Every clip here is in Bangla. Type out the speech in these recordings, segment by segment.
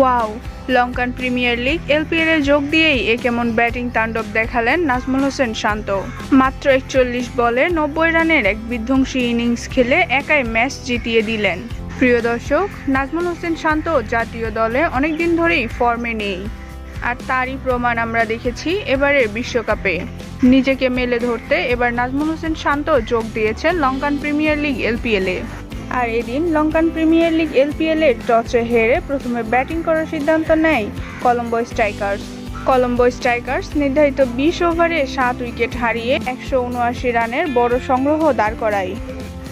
Wow, Lankan premier league, LPL এ যোগ দিয়েই এ কেমন ব্যাটিং তাণ্ডব দেখালেন নাজমুল হোসেন শান্ত। মাত্র একচল্লিশ বলে নব্বই রানের এক বিধ্বংসী ইনিংস খেলে একাই ম্যাচ জিতিয়ে দিলেন। প্রিয় দর্শক, নাজমুল হোসেন শান্ত জাতীয় দলে অনেকদিন ধরেই ফর্মে নেই। আর তারই প্রমাণ আমরা দেখেছি এবারের বিশ্বকাপে। নিজেকে মেলে ধরতে এবার নাজমুল হোসেন শান্ত যোগ দিয়েছেন লঙ্কান প্রিমিয়ার লিগ এলপিএলে আর এদিন লঙ্কান প্রিমিয়ার লিগ এলপিএল এর টসে হেরে প্রথমে ব্যাটিং করার সিদ্ধান্ত নেয় কলম্বো স্ট্রাইকার্স। কলম্বো স্ট্রাইকার্স নির্ধারিত বিশ ওভারে সাত উইকেট হারিয়ে একশো উনআশি রানের বড় সংগ্রহ দাঁড় করায়।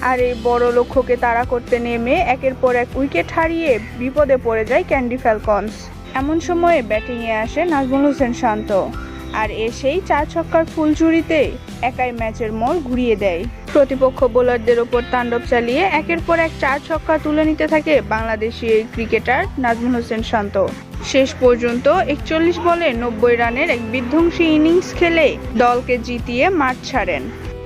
আর এই বড় লক্ষ্যকে তাড়া করতে নেমে একের পর এক উইকেট হারিয়ে বিপদে পড়ে যায় ক্যান্ডি ফ্যালকনস। এমন সময়ে ব্যাটিংয়ে আসে নাজমুল হোসেন শান্ত। আর এসেই চার ছক্কার ফুলঝুরিতে একাই ম্যাচের মোড় ঘুরিয়ে দেয়। প্রতিপক্ষ বোলারদের ওপর তাণ্ডব চালিয়ে একের পর এক চার ছক্কা তুলে নিতে থাকে বাংলাদেশি এই ক্রিকেটার নাজমুল হোসেন শান্ত। শেষ পর্যন্ত একচল্লিশ বলে নব্বই রানের এক বিধ্বংসী ইনিংস খেলে দলকে জিতিয়ে মাঠ ছাড়েন।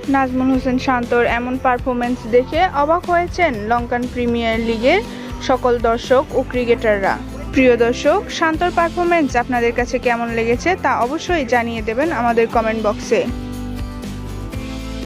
নাজমুল হোসেন শান্তর এমন পারফরমেন্স দেখে অবাক হয়েছেন লঙ্কান প্রিমিয়ার লিগের সকল দর্শক ও ক্রিকেটাররা। প্রিয় দর্শক, শান্তর পারফরমেন্স আপনাদের কাছে কেমন লেগেছে তা অবশ্যই জানিয়ে দেবেন আমাদের কমেন্ট বক্সে